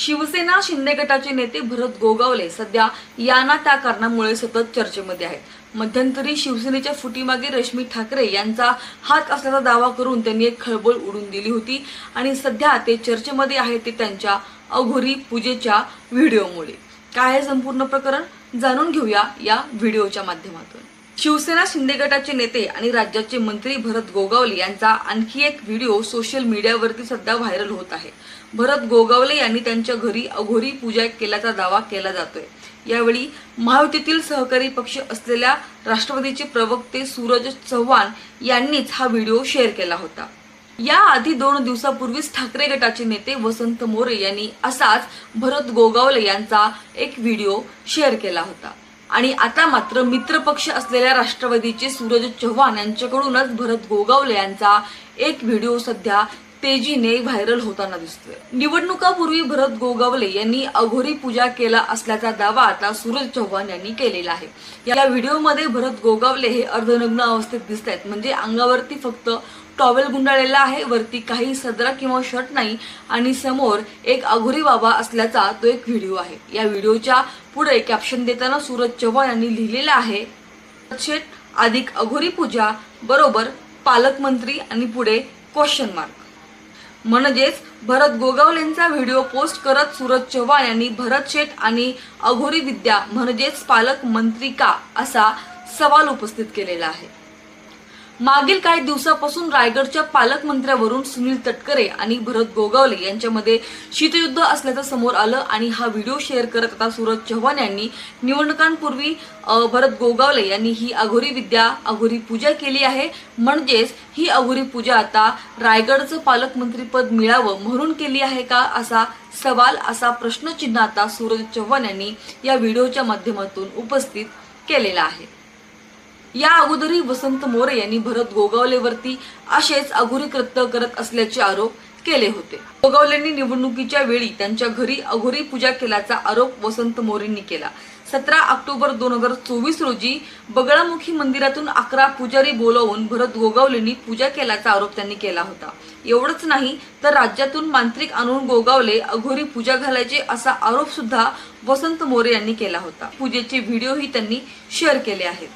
शिवसेना शिंदे गटाचे नेते भरत गोगावले सध्या या ना त्या कारणामुळे सतत चर्चेमध्ये आहेत. मध्यंतरी शिवसेनेच्या फुटीमागे रश्मी ठाकरे यांचा हात असल्याचा दावा करून त्यांनी एक खळबळ उडून दिली होती आणि सध्या ते चर्चेमध्ये आहेत ते त्यांच्या अघोरी पूजेच्या व्हिडिओमुळे. काय आहे संपूर्ण प्रकरण? जाणून घेऊया या व्हिडिओच्या माध्यमातून. शिवसेना शिंदे गटाचे नेते आणि राज्याचे मंत्री भरत गोगावले यांचा आणखी एक व्हिडिओ सोशल मीडियावरती सध्या व्हायरल होत आहे. भरत गोगावले यांनी त्यांच्या घरी अघोरी पूजा केल्याचा दावा केला जातोय. यावेळी महायुतीतील सहकारी पक्ष असलेल्या राष्ट्रवादीचे प्रवक्ते सूरज चव्हाण यांनीच हा व्हिडिओ शेअर केला होता. याआधी दोन दिवसापूर्वीच ठाकरे गटाचे नेते वसंत मोरे यांनी असाच भरत गोगावले यांचा एक व्हिडिओ शेअर केला होता. आणि आता मात्र मित्रपक्ष असलेल्या राष्ट्रवादीचे सूरज चव्हाण यांच्याकडूनच भरत गोगावले यांचा एक व्हिडिओ सध्या तेजीने व्हायरल होताना दिसतोय. निवडणुकापूर्वी भरत गोगावले यांनी अघोरी पूजा केला असल्याचा दावा आता सूरज चव्हाण यांनी केलेला आहे. या व्हिडिओमध्ये भरत गोगावले हे अर्धनग्न अवस्थेत दिसत आहेत म्हणजे अंगावरती फक्त टॉवेल गुंडाळलेला आहे वरती काही सदरा किंवा शर्ट नाही आणि समोर एक अघोरी बाबा असल्याचा तो एक व्हिडिओ आहे. या व्हिडिओच्या पुढे कॅप्शन देताना सूरज चव्हाण यांनी लिहिलेलं आहे शेट अधिक अघोरी पूजा बरोबर पालकमंत्री आणि पुढे क्वेश्चन मार्क म्हणजेच भरत गोगावलेंचा व्हिडिओ पोस्ट करत सूरज चव्हाण यांनी भरत शेठ आणि अघोरी विद्या म्हणजेच पालकमंत्री का असा सवाल उपस्थित केलेला आहे. मागील काही दिवसापासून रायगडच्या पालकमंत्र्यावरून सुनील तटकरे आणि भरत गोगावले यांच्यामध्ये शीतयुद्ध असल्याचं समोर आलं आणि हा व्हिडिओ शेअर करत आता सूरज चव्हाण यांनी निवडणुकांपूर्वी भरत गोगावले यांनी ही अघोरी विद्या अघोरी पूजा केली आहे. म्हणजेच ही अघोरी पूजा आता रायगडचं पालकमंत्रीपद मिळावं म्हणून केली आहे का असा सवाल असा प्रश्नचिन्ह आता सूरज चव्हाण यांनी या व्हिडिओच्या माध्यमातून उपस्थित केलेला आहे. या अगोदरही वसंत मोरे यांनी भरत गोगावलेवरती असेच अघोरी कृत्य करत असल्याचे आरोप केले होते. गोगावलेंनी निवडणुकीच्या वेळी त्यांच्या घरी अघोरी पूजा केल्याचा आरोप वसंत मोरेंनी केला. सतरा ऑक्टोबर दोन हजार चोवीस रोजी बगळामुखी मंदिरातून अकरा पुजारी बोलावून भरत गोगावलेंनी पूजा केल्याचा आरोप त्यांनी केला होता. एवढंच नाही तर राज्यातून मांत्रिक आणून गोगावले अघोरी पूजा घालायचे असा आरोप सुद्धा वसंत मोरे यांनी केला होता. पूजेचे व्हिडिओही त्यांनी शेअर केले आहेत.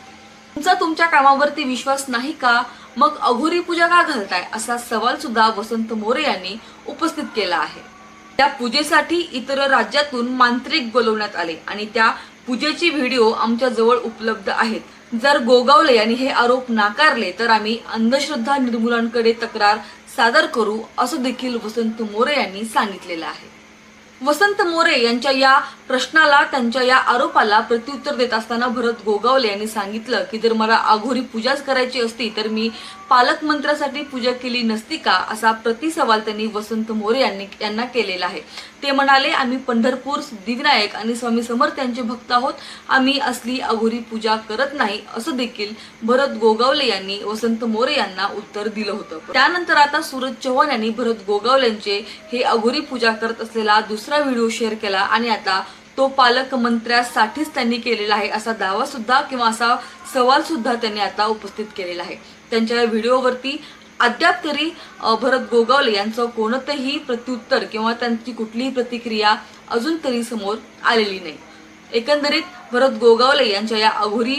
तुमचा तुमच्या कामावरती विश्वास नाही का? मग अघोरी पूजा का घालताय? असा सवाल सुद्धा वसंत मोरे यांनी उपस्थित केला आहे. त्या पूजेसाठी इतर राज्यातून मांत्रिक बोलवण्यात आले आणि त्या पूजेची व्हिडिओ आमच्या जवळ उपलब्ध आहेत. जर गोगावले यांनी हे आरोप नाकारले तर आम्ही अंधश्रद्धा निर्मूलनकडे तक्रार सादर करू असं देखील वसंत मोरे यांनी सांगितलेलं आहे. वसंत मोरे यांच्या या प्रश्नाला त्यांच्या या आरोपाला प्रत्युत्तर देत असताना भरत गोगावले यांनी सांगितलं की जर मला आघोरी पूजाच करायची असती तर मी पालकमंत्र्यासाठी पूजा केली नसती का असा प्रतिसवाल त्यांनी वसंत मोरे यांनी यांना केलेला आहे. ते म्हणाले आम्ही पंढरपूर सिद्धिविनायक आणि स्वामी समर्थ यांचे भक्त आहोत. आम्ही असली अघोरी पूजा करत नाही असं देखील भरत गोगावले यांनी वसंत मोरे यांना उत्तर दिलं होतं. त्यानंतर आता सूरज चव्हाण यांनी भरत गोगावल्यांचे हे अघोरी पूजा करत असलेला दुसरा व्हिडिओ शेअर केला आणि आता तो पालकमंत्र्यासाठीच त्यांनी केलेला आहे असा दावा सुद्धा किंवा असा सवाल सुद्धा त्यांनी आता उपस्थित केलेला आहे. त्यांच्या या व्हिडिओवरती अद्याप तरी भरत गोगावले यांचं कोणतंही प्रत्युत्तर किंवा त्यांची कुठलीही प्रतिक्रिया अजून तरी समोर आलेली नाही. एकंदरीत भरत गोगावले यांच्या या अघोरी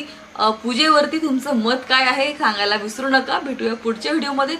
पूजेवरती तुमचं मत काय आहे सांगायला विसरू नका. भेटूया पुढच्या व्हिडिओमध्ये.